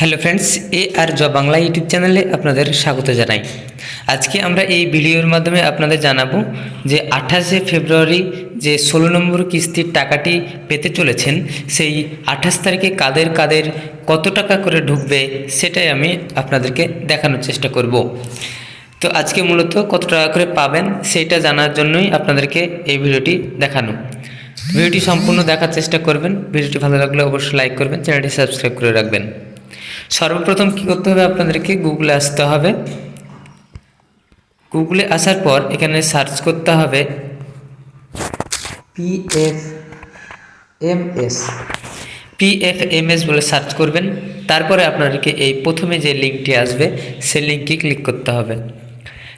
Hello friends এ আর জ Bangla YouTube চ্যানেলে আপনাদের স্বাগত জানাই। আজকে আমরা এই ভিডিওর মাধ্যমে আপনাদের জানাব যে আঠাশে ফেব্রুয়ারি যে ষোলো নম্বর কিস্তির টাকাটি পেতে চলেছেন, সেই আঠাশ তারিখে কাদের কাদের কত টাকা করে ঢুকবে সেটাই আমি আপনাদেরকে দেখানোর চেষ্টা করব। তো আজকে মূলত কত টাকা করে পাবেন সেইটা জানার জন্যই আপনাদেরকে এই ভিডিওটি দেখানো। ভিডিওটি সম্পূর্ণ দেখার চেষ্টা করবেন। ভিডিওটি ভালো লাগলে অবশ্যই লাইক করবেন, চ্যানেলটি সাবস্ক্রাইব করে রাখবেন। সর্বপ্রথম কী করতে হবে আপনাদেরকে গুগলে আসতে হবে। গুগলে আসার পর এখানে সার্চ করতে হবে PF M S PF M S বলে সার্চ করবেন, তারপরে আপনাদেরকে এই প্রথমে যে লিঙ্কটি আসবে, সেই লিঙ্কে ক্লিক করতে হবে।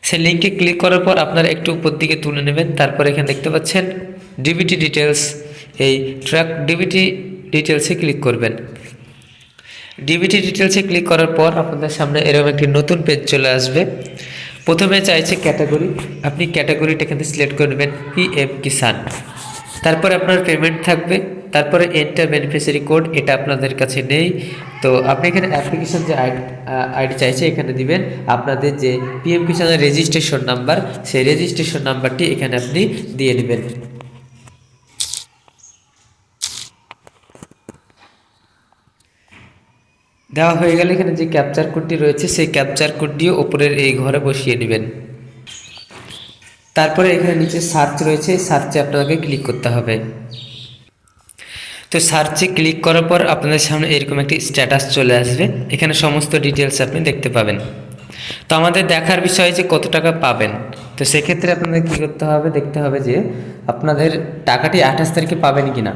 সেই লিঙ্কে ক্লিক করার পর আপনারা একটু উপর দিকে তুলে নেবেন, তারপর এখানে দেখতে পাচ্ছেন ডিবিটি ডিটেলস এই ট্র্যাক ডিবিটি ডিটেলসে ক্লিক করবেন। ডিবিটি ডিটেলসে ক্লিক করার পর আপনাদের সামনে এরকম একটি নতুন পেজ চলে আসবে। প্রথমে চাইছে ক্যাটাগরি আপনি ক্যাটাগরিটা এখানে সিলেক্ট করে নেবেন পিএম কিষান তারপরে আপনার পেমেন্ট থাকবে, তারপরে এন্টার বেনিফিশিয়ারি কোড এটা আপনাদের কাছে নেই। তো আপনি এখানে অ্যাপ্লিকেশন যে আইডি চাইছে, এখানে দিবেন। আপনাদের যে পিএম কিষানের রেজিস্ট্রেশন নাম্বার সেই রেজিস্ট্রেশন নাম্বারটি এখানে আপনি দিয়ে নেবেন দেওয়া হয়ে গেলে এখানে যে ক্যাপচার কোডটি রয়েছে, সেই ক্যাপচার কোডটিও ওপরের এই ঘরে বসিয়ে নেবেন তারপরে এখানে নিচে সার্চ রয়েছে সার্চে আপনাকে ক্লিক করতে হবে। তো সার্চে ক্লিক করার পর আপনাদের সামনে এরকম একটি স্ট্যাটাস চলে আসবে। এখানে সমস্ত ডিটেলস আপনি দেখতে পাবেন। তো আমাদের দেখার বিষয় যে কত টাকা পাবেন, তো সেক্ষেত্রে আপনাদের কী করতে হবে, দেখতে হবে যে আপনাদের টাকাটি আঠাশ তারিখে পাবেন কি না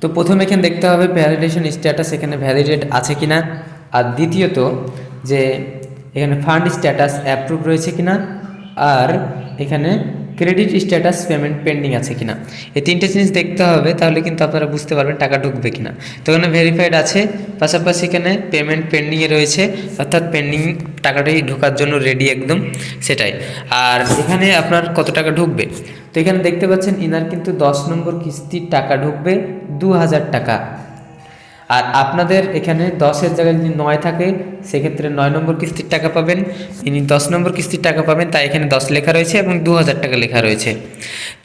তো প্রথমে এখানে দেখতে হবে ভ্যালিডেশন স্ট্যাটাস এখানে ভ্যালিডেট আছে কি না আর দ্বিতীয়ত যে এখানে ফান্ড স্ট্যাটাস অ্যাপ্রুভ রয়েছে কি না আর এখানে ক্রেডিট স্ট্যাটাস পেমেন্ট পেন্ডিং আছে কিনা। এই তিনটে জিনিস দেখতে হবে, তাহলে কিন্তু আপনারা বুঝতে পারবেন টাকা ঢুকবে কিনা। তো এখানে ভেরিফাইড আছে, পাশাপাশি এখানে পেমেন্ট পেন্ডিংয়ে রয়েছে, অর্থাৎ পেন্ডিং টাকাটাই ঢোকার জন্য রেডি একদম, সেটাই। আর এখানে আপনার কত টাকা ঢুকবে? তো এখানে দেখতে পাচ্ছেন ইনার কিন্তু দশ নম্বর কিস্তির টাকা ঢুকবে দু হাজার টাকা। আর আপনাদের এখানে দশের জায়গায় যদি নয় থাকে, সেক্ষেত্রে নয় নম্বর কিস্তির টাকা পাবেন। ইনি দশ নম্বর কিস্তির টাকা পাবেন, তাই এখানে দশ লেখা রয়েছে এবং দু হাজার টাকা লেখা রয়েছে।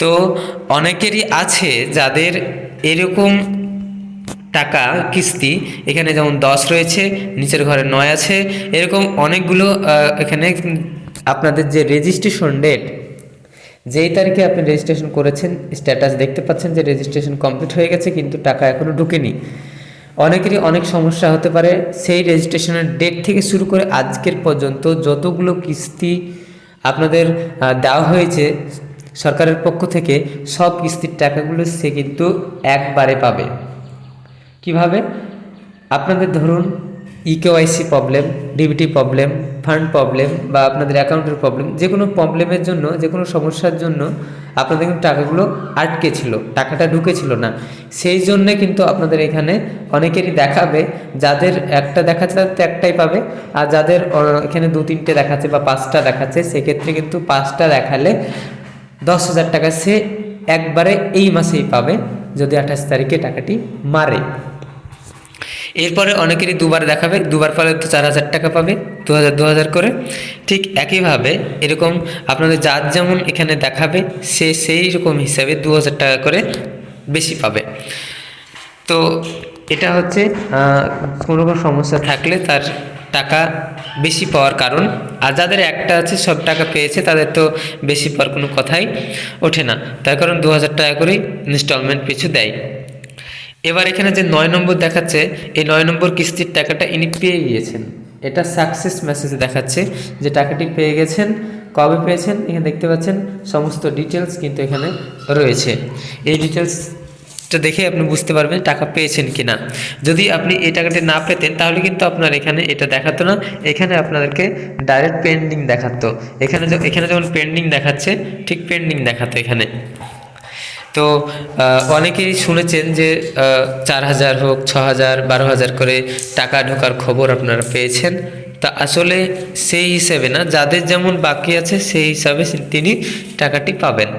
তো অনেকেরই আছে যাদের এরকম টাকা কিস্তি, এখানে যেমন দশ রয়েছে, নিচের ঘরে নয় আছে, এরকম অনেকগুলো এখানে আপনাদের যে রেজিস্ট্রেশন ডেট যেই তারিখে আপনি রেজিস্ট্রেশন করেছেন স্ট্যাটাস দেখতে পাচ্ছেন যে রেজিস্ট্রেশন কমপ্লিট হয়ে গেছে, কিন্তু টাকা এখনও ঢুকেনি। অনেকেরই অনেক সমস্যা হতে পারে। সেই রেজিস্ট্রেশনের ডেট থেকে শুরু করে আজকের পর্যন্ত যতগুলো কিস্তি আপনাদের দেওয়া হয়েছে সরকারের পক্ষ থেকে, সব কিস্তির টাকাগুলো সে কিন্তু একবারে পাবে। কীভাবে? আপনাদের ধরুন eKYC problem DBT problem fund problem বা আপনাদের অ্যাকাউন্টের প্রবলেম যে কোনো প্রবলেমের জন্য যে কোনো সমস্যার জন্য আপনাদের কিন্তু টাকাগুলো আটকে ছিল টাকাটা ঢুকেছিল না। সেই জন্যে কিন্তু আপনাদের এখানে অনেকেরই দেখাবে, যাদের একটা দেখাচ্ছে তাদের একটাই পাবে, আর যাদের এখানে দু তিনটে দেখাচ্ছে বা পাঁচটা দেখাচ্ছে, সেক্ষেত্রে কিন্তু পাঁচটা দেখালে দশ হাজার টাকা সে একবারে এই মাসেই পাবে, যদি আঠাশ তারিখে টাকাটি মারে। এরপরে অনেকেরই দুবার দেখাবে, দুবার পালে তো চার হাজার টাকা পাবে। দু হাজার দু হাজার করে, ঠিক একইভাবে এরকম আপনাদের যার যেমন এখানে দেখাবে, সে সেই রকম হিসাবে দু হাজার টাকা করে বেশি পাবে। তো এটা হচ্ছে কোনো কোনো সমস্যা থাকলে তার টাকা বেশি পাওয়ার কারণ। আর যাদের একটা আছে, সব টাকা পেয়েছে, তাদের তো বেশি পাওয়ার কোনো কথাই ওঠে না। তার কারণ দু হাজার টাকা করেই ইনস্টলমেন্ট পিছু দেয়। এবার এখানে যে নয় নম্বর দেখাচ্ছে, এই নয় নম্বর কিস্তির টাকাটা ইনি পেয়ে গিয়েছেন। এটা সাকসেস মেসেজ দেখাচ্ছে যে টাকাটি পেয়ে গেছেন, কবে পেয়েছেন, এখানে দেখতে পাচ্ছেন সমস্ত ডিটেলস কিন্তু এখানে রয়েছে। এই ডিটেলসটা দেখে আপনি বুঝতে পারবেন টাকা পেয়েছেন কি না যদি আপনি এই টাকাটি না পেতেন, তাহলে কিন্তু আপনার এখানে এটা দেখাতো না। এখানে আপনাদেরকে ডাইরেক্ট পেন্ডিং দেখাতো। এখানে এখানে যেমন পেন্ডিং দেখাচ্ছে, ঠিক পেন্ডিং দেখাতো এখানে। তো অনেকেই শুনেছেন যে চার হাজার হোক, ছ হাজার, বারো হাজার করে টাকা ঢোকার খবর আপনারা পেয়েছেন। তা আসলে সেই হিসাবে না, যাদের যেমন বাকি আছে সেই হিসাবে তিনি টাকাটি পাবেন।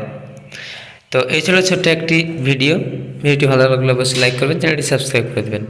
তো এই ছিল ছোট্ট একটি ভিডিও। ভিডিওটি ভালো লাগলে অবশ্যই লাইক করবেন, চ্যানেলটি সাবস্ক্রাইব করে দেবেন।